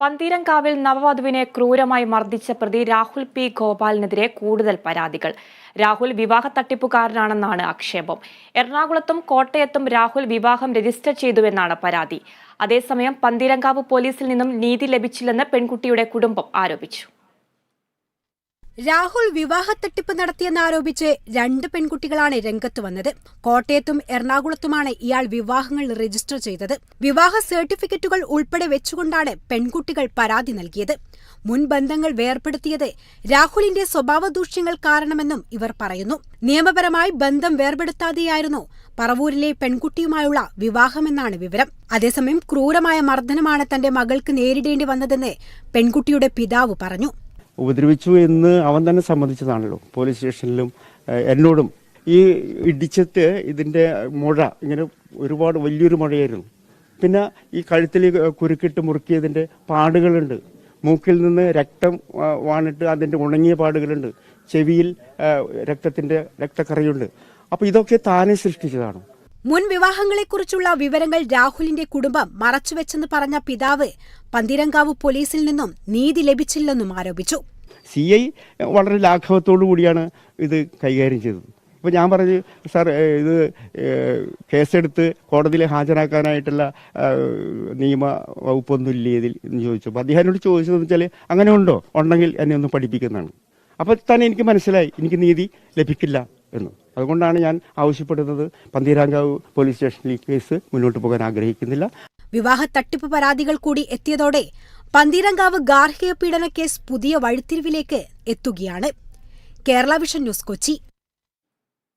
പന്തീരങ്കാവിൽ നവവധുവിനെ ക്രൂരമായി മർദ്ദിച്ച പ്രതി രാഹുൽ പി. ഗോപാലിനെതിരെ കൂടുതൽ പരാതികൾ. രാഹുൽ വിവാഹ തട്ടിപ്പുകാരനാണെന്നാണ് ആക്ഷേപം. എറണാകുളത്തും കോട്ടയത്തും രാഹുൽ വിവാഹം രജിസ്റ്റർ ചെയ്തുവെന്നാണ് പരാതി. അതേസമയം പന്തീരങ്കാവ് പോലീസിൽ നിന്നും നീതി ലഭിച്ചില്ലെന്ന് പെൺകുട്ടിയുടെ കുടുംബം ആരോപിച്ചു. രാഹുൽ വിവാഹ തട്ടിപ്പ് നടത്തിയെന്നാരോപിച്ച് രണ്ട് പെൺകുട്ടികളാണ് രംഗത്ത് വന്നത്. കോട്ടയത്തും എറണാകുളത്തുമാണ് ഇയാൾ വിവാഹങ്ങൾ രജിസ്റ്റർ ചെയ്തത്. വിവാഹ സർട്ടിഫിക്കറ്റുകൾ ഉൾപ്പെടെ വെച്ചുകൊണ്ടാണ് പെൺകുട്ടികൾ പരാതി നൽകിയത്. മുൻ ബന്ധങ്ങൾ വേർപെടുത്തിയത് രാഹുലിന്റെ സ്വഭാവ ദൂഷ്യങ്ങൾ കാരണമെന്നും ഇവർ പറയുന്നു. നിയമപരമായി ബന്ധം വേർപെടുത്താതെയായിരുന്നു പറവൂരിലെ പെൺകുട്ടിയുമായുള്ള വിവാഹമെന്നാണ് വിവരം. അതേസമയം ക്രൂരമായ മർദ്ദനമാണ് തന്റെ മകൾക്ക് നേരിടേണ്ടി വന്നതെന്ന് പെൺകുട്ടിയുടെ പിതാവ് പറഞ്ഞു. ഉപദ്രവിച്ചു എന്ന് അവൻ തന്നെ സമ്മതിച്ചതാണല്ലോ. പോലീസ് സ്റ്റേഷനിലും എന്നോടും. ഈ ഇടിച്ചിട്ട് ഇതിന്റെ മുഴ ഇങ്ങനെ ഒരുപാട് വലിയൊരു മുഴയായിരുന്നു. പിന്നെ ഈ കഴുത്തിൽ കുരുക്കിട്ട് മുറുക്കിയതിന്റെ പാടുകളുണ്ട്. മൂക്കിൽ നിന്ന് രക്തം വാണിട്ട് അതിന്റെ ഉണങ്ങിയ പാടുകളുണ്ട്. ചെവിയിൽ രക്തത്തിന്റെ രക്തക്കറയുണ്ട്. അപ്പോൾ ഇതൊക്കെ താനെ സൃഷ്ടിച്ചതാണ്. മുൻ വിവാഹങ്ങളെക്കുറിച്ചുള്ള വിവരങ്ങൾ രാഹുലിന്റെ കുടുംബം മറച്ചുവെച്ചെന്ന് പറഞ്ഞ പിതാവ് പന്തിരങ്കാവ് പോലീസിൽ നിന്നും നീതി ലഭിച്ചില്ലെന്നും ആരോപിച്ചു. സി ഐ വളരെ ലാഘവത്തോടു കൂടിയാണ് ഇത് കൈകാര്യം ചെയ്തത്. അപ്പോൾ ഞാൻ പറഞ്ഞു സാർ ഇത് കേസെടുത്ത് കോടതിയിൽ ഹാജരാക്കാനായിട്ടുള്ള നിയമ വകുപ്പൊന്നും ഇല്ലേ ഇതിൽ? എന്ന് ചോദിച്ചു അപ്പോൾ അദ്ദേഹം എന്നോട് ചോദിച്ചതെന്ന് വെച്ചാൽ അങ്ങനെ ഉണ്ടോ? ഉണ്ടെങ്കിൽ എന്നെ ഒന്ന് പഠിപ്പിക്കുന്നതാണ്. അപ്പോൾ തന്നെ എനിക്ക് മനസ്സിലായി എനിക്ക് നീതി ലഭിക്കില്ല എന്ന്. അതുകൊണ്ടാണ് ഞാൻ ആവശ്യപ്പെടുന്നത് പന്തീരാങ്കാവ് പോലീസ് സ്റ്റേഷനിൽ കേസ് മുന്നോട്ട് പോകാൻ ആഗ്രഹിക്കുന്നില്ല. വിവാഹ തട്ടിപ്പ് പരാതികൾ കൂടി എത്തിയതോടെ പന്തീരങ്കാവ് ഗാർഹിക പീഡന കേസ് പുതിയ വഴിത്തിരിവിലേക്ക് എത്തുകയാണ്. Kerala vision news Kochi.